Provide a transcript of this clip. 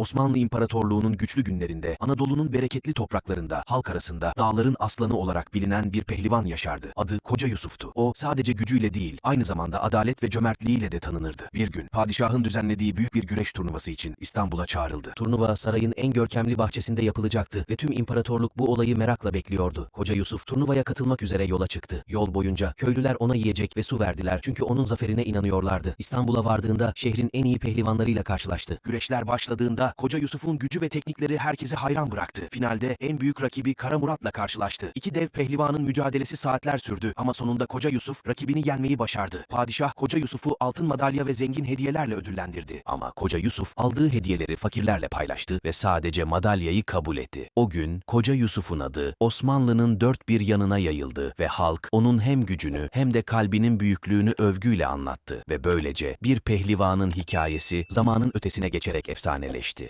Osmanlı İmparatorluğu'nun güçlü günlerinde Anadolu'nun bereketli topraklarında halk arasında dağların aslanı olarak bilinen bir pehlivan yaşardı. Adı Koca Yusuf'tu. O sadece gücüyle değil aynı zamanda adalet ve cömertliğiyle de tanınırdı. Bir gün padişahın düzenlediği büyük bir güreş turnuvası için İstanbul'a çağrıldı. Turnuva sarayın en görkemli bahçesinde yapılacaktı ve tüm imparatorluk bu olayı merakla bekliyordu. Koca Yusuf turnuvaya katılmak üzere yola çıktı. Yol boyunca köylüler ona yiyecek ve su verdiler çünkü onun zaferine inanıyorlardı. İstanbul'a vardığında şehrin en iyi pehlivanlarıyla karşılaştı. Güreşler başladığında Koca Yusuf'un gücü ve teknikleri herkesi hayran bıraktı. Finalde en büyük rakibi Kara Murat'la karşılaştı. İki dev pehlivanın mücadelesi saatler sürdü ama sonunda Koca Yusuf rakibini yenmeyi başardı. Padişah Koca Yusuf'u altın madalya ve zengin hediyelerle ödüllendirdi. Ama Koca Yusuf aldığı hediyeleri fakirlerle paylaştı ve sadece madalyayı kabul etti. O gün Koca Yusuf'un adı Osmanlı'nın dört bir yanına yayıldı ve halk onun hem gücünü hem de kalbinin büyüklüğünü övgüyle anlattı ve böylece bir pehlivanın hikayesi zamanın ötesine geçerek efsaneleşti.